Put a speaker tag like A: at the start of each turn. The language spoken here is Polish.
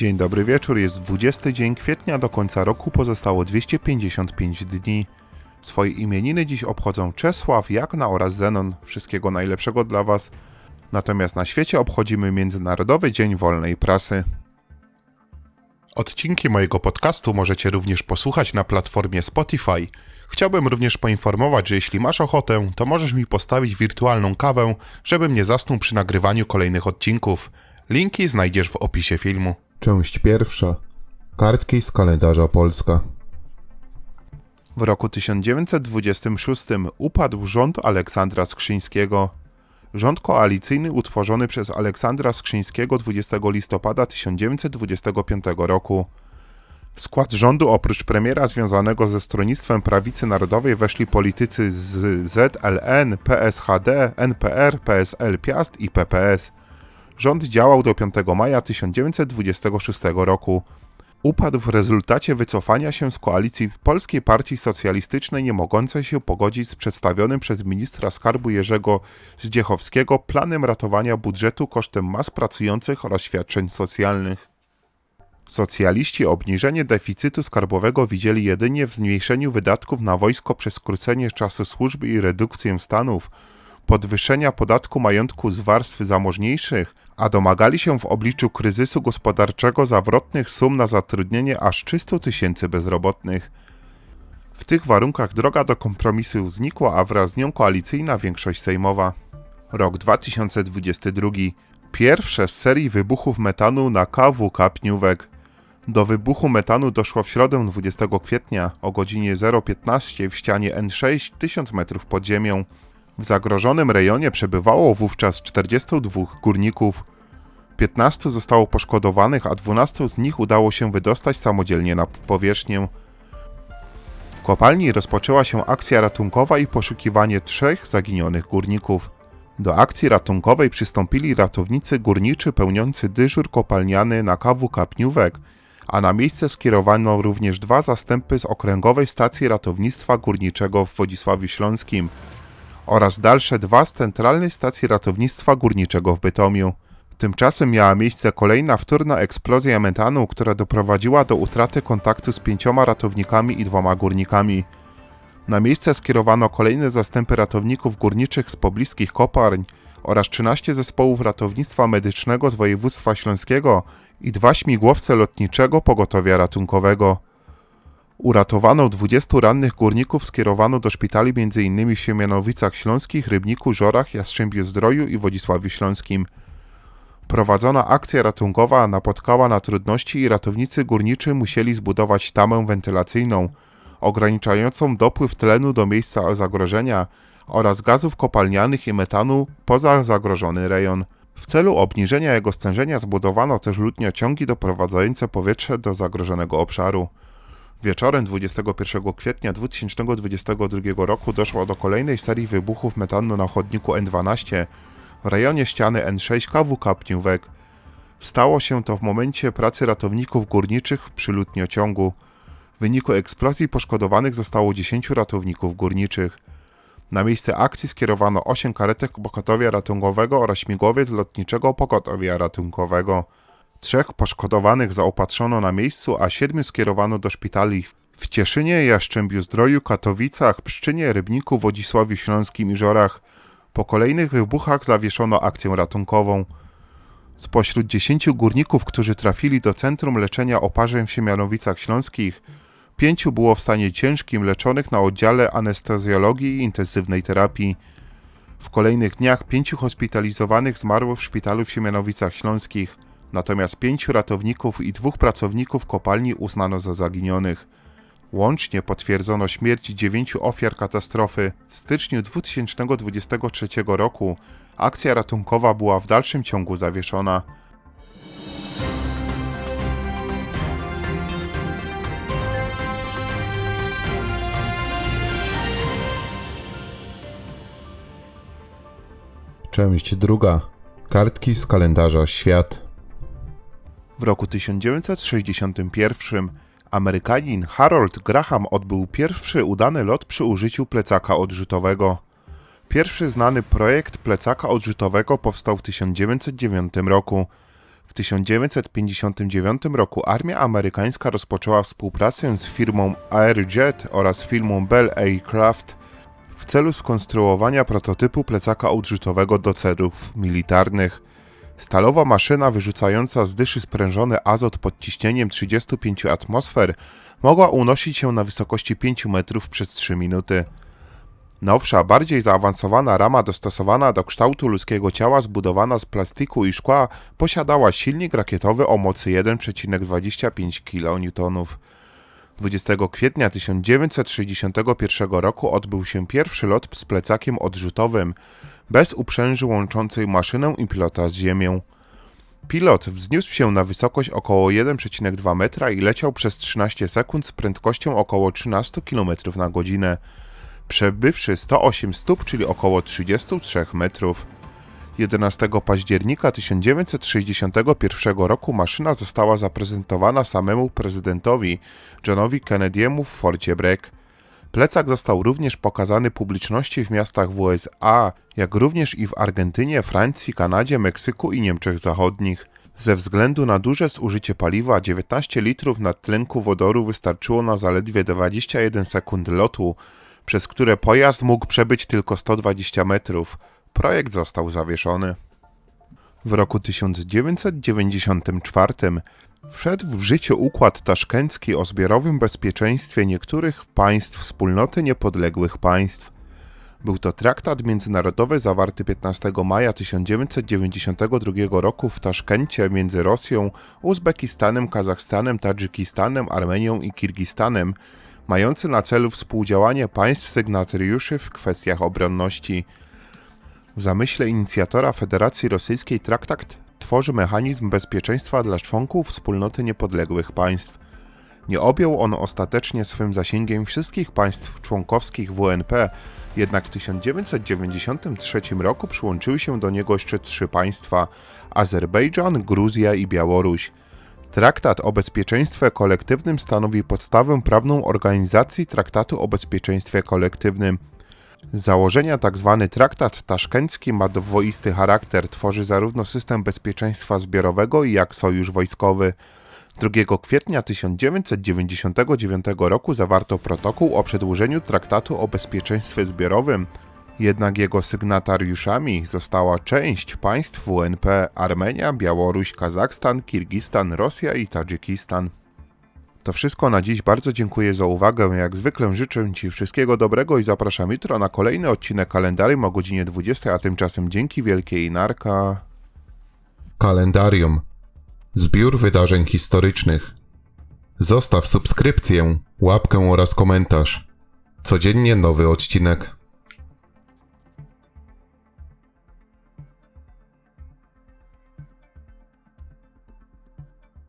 A: Dzień dobry wieczór, jest 20 dzień kwietnia, do końca roku pozostało 255 dni. Swoje imieniny dziś obchodzą Czesław, Jagna oraz Zenon. Wszystkiego najlepszego dla Was. Natomiast na świecie obchodzimy Międzynarodowy Dzień Wolnej Prasy. Odcinki mojego podcastu możecie również posłuchać na platformie Spotify. Chciałbym również poinformować, że jeśli masz ochotę, to możesz mi postawić wirtualną kawę, żebym nie zasnął przy nagrywaniu kolejnych odcinków. Linki znajdziesz w opisie filmu.
B: Część pierwsza. Kartki z kalendarza Polska.
A: W roku 1926 upadł rząd Aleksandra Skrzyńskiego. Rząd koalicyjny utworzony przez Aleksandra Skrzyńskiego 20 listopada 1925 roku. W skład rządu oprócz premiera związanego ze stronnictwem prawicy narodowej weszli politycy z ZLN, PSHD, NPR, PSL Piast i PPS. Rząd działał do 5 maja 1926 roku. Upadł w rezultacie wycofania się z koalicji Polskiej Partii Socjalistycznej nie mogącej się pogodzić z przedstawionym przez ministra skarbu Jerzego Zdziechowskiego planem ratowania budżetu kosztem mas pracujących oraz świadczeń socjalnych. Socjaliści obniżenie deficytu skarbowego widzieli jedynie w zmniejszeniu wydatków na wojsko przez skrócenie czasu służby i redukcję stanów, podwyższenia podatku majątku z warstwy zamożniejszych, a domagali się w obliczu kryzysu gospodarczego zawrotnych sum na zatrudnienie aż 300 tysięcy bezrobotnych. W tych warunkach droga do kompromisu znikła, a wraz z nią koalicyjna większość sejmowa. Rok 2022. Pierwsze z serii wybuchów metanu na KWK Pniówek. Do wybuchu metanu doszło w środę 20 kwietnia o godzinie 0.15 w ścianie N6 1000 metrów pod ziemią. W zagrożonym rejonie przebywało wówczas 42 górników. 15 zostało poszkodowanych, a 12 z nich udało się wydostać samodzielnie na powierzchnię. W kopalni rozpoczęła się akcja ratunkowa i poszukiwanie trzech zaginionych górników. Do akcji ratunkowej przystąpili ratownicy górniczy pełniący dyżur kopalniany na KWK Pniówek, a na miejsce skierowano również dwa zastępy z Okręgowej Stacji Ratownictwa Górniczego w Wodzisławiu Śląskim oraz dalsze dwa z Centralnej Stacji Ratownictwa Górniczego w Bytomiu. Tymczasem miała miejsce kolejna wtórna eksplozja metanu, która doprowadziła do utraty kontaktu z pięcioma ratownikami i dwoma górnikami. Na miejsce skierowano kolejne zastępy ratowników górniczych z pobliskich kopalń oraz 13 zespołów ratownictwa medycznego z województwa śląskiego i dwa śmigłowce lotniczego pogotowia ratunkowego. Uratowano 20 rannych górników, skierowano do szpitali m.in. w Siemianowicach Śląskich, Rybniku, Żorach, Jastrzębiu Zdroju i Wodzisławiu Śląskim. Prowadzona akcja ratunkowa napotkała na trudności i ratownicy górniczy musieli zbudować tamę wentylacyjną, ograniczającą dopływ tlenu do miejsca zagrożenia oraz gazów kopalnianych i metanu poza zagrożony rejon. W celu obniżenia jego stężenia zbudowano też lutniociągi doprowadzające powietrze do zagrożonego obszaru. Wieczorem 21 kwietnia 2022 roku doszło do kolejnej serii wybuchów metanu na chodniku N12 w rejonie ściany N6 KWK Pniówek. Stało się to w momencie pracy ratowników górniczych przy lutniociągu. W wyniku eksplozji poszkodowanych zostało 10 ratowników górniczych. Na miejsce akcji skierowano 8 karetek pogotowia ratunkowego oraz śmigłowiec lotniczego pogotowia ratunkowego. Trzech poszkodowanych zaopatrzono na miejscu, a siedmiu skierowano do szpitali w Cieszynie, Jaszczębiu Zdroju, Katowicach, Pszczynie, Rybniku, Wodzisławiu Śląskim i Żorach. Po kolejnych wybuchach zawieszono akcję ratunkową. Spośród dziesięciu górników, którzy trafili do Centrum Leczenia Oparzeń w Siemianowicach Śląskich, pięciu było w stanie ciężkim leczonych na oddziale anestezjologii i intensywnej terapii. W kolejnych dniach pięciu hospitalizowanych zmarło w szpitalu w Siemianowicach Śląskich, natomiast pięciu ratowników i dwóch pracowników kopalni uznano za zaginionych. Łącznie potwierdzono śmierć dziewięciu ofiar katastrofy. W styczniu 2023 roku akcja ratunkowa była w dalszym ciągu zawieszona.
B: Część druga. Kartki z kalendarza Świat.
A: W roku 1961 Amerykanin Harold Graham odbył pierwszy udany lot przy użyciu plecaka odrzutowego. Pierwszy znany projekt plecaka odrzutowego powstał w 1909 roku. W 1959 roku armia amerykańska rozpoczęła współpracę z firmą Airjet oraz firmą Bell Aircraft w celu skonstruowania prototypu plecaka odrzutowego do celów militarnych. Stalowa maszyna wyrzucająca z dyszy sprężony azot pod ciśnieniem 35 atmosfer mogła unosić się na wysokości 5 metrów przez 3 minuty. Nowsza, bardziej zaawansowana rama dostosowana do kształtu ludzkiego ciała zbudowana z plastiku i szkła posiadała silnik rakietowy o mocy 1,25 kN. 20 kwietnia 1961 roku odbył się pierwszy lot z plecakiem odrzutowym, bez uprzęży łączącej maszynę i pilota z ziemią. Pilot wzniósł się na wysokość około 1,2 metra i leciał przez 13 sekund z prędkością około 13 km na godzinę, przebywszy 108 stóp, czyli około 33 metrów. 11 października 1961 roku maszyna została zaprezentowana samemu prezydentowi Johnowi Kennedy'emu w Forcie Bragg. Plecak został również pokazany publiczności w miastach w USA, jak również i w Argentynie, Francji, Kanadzie, Meksyku i Niemczech Zachodnich. Ze względu na duże zużycie paliwa 19 litrów nadtlenku wodoru wystarczyło na zaledwie 21 sekund lotu, przez które pojazd mógł przebyć tylko 120 metrów. Projekt został zawieszony. W roku 1994 wszedł w życie układ taszkencki o zbiorowym bezpieczeństwie niektórych państw wspólnoty niepodległych państw. Był to traktat międzynarodowy zawarty 15 maja 1992 roku w Taszkencie między Rosją, Uzbekistanem, Kazachstanem, Tadżykistanem, Armenią i Kirgistanem, mający na celu współdziałanie państw sygnatariuszy w kwestiach obronności. W zamyśle inicjatora Federacji Rosyjskiej traktat tworzy mechanizm bezpieczeństwa dla członków wspólnoty niepodległych państw. Nie objął on ostatecznie swym zasięgiem wszystkich państw członkowskich WNP, jednak w 1993 roku przyłączyły się do niego jeszcze trzy państwa: Azerbejdżan, Gruzja i Białoruś. Traktat o bezpieczeństwie kolektywnym stanowi podstawę prawną organizacji Traktatu o bezpieczeństwie kolektywnym. Założenia tzw. traktat taszkencki ma dwoisty charakter, tworzy zarówno system bezpieczeństwa zbiorowego, jak sojusz wojskowy. 2 kwietnia 1999 roku zawarto protokół o przedłużeniu traktatu o bezpieczeństwie zbiorowym, jednak jego sygnatariuszami została część państw WNP Armenia, Białoruś, Kazachstan, Kirgistan, Rosja i Tadżykistan. To wszystko na dziś. Bardzo dziękuję za uwagę. Jak zwykle życzę Ci wszystkiego dobrego i zapraszam jutro na kolejny odcinek kalendarium o godzinie 20, a tymczasem dzięki wielkie i narka.
B: Kalendarium. Zbiór wydarzeń historycznych. Zostaw subskrypcję, łapkę oraz komentarz. Codziennie nowy odcinek.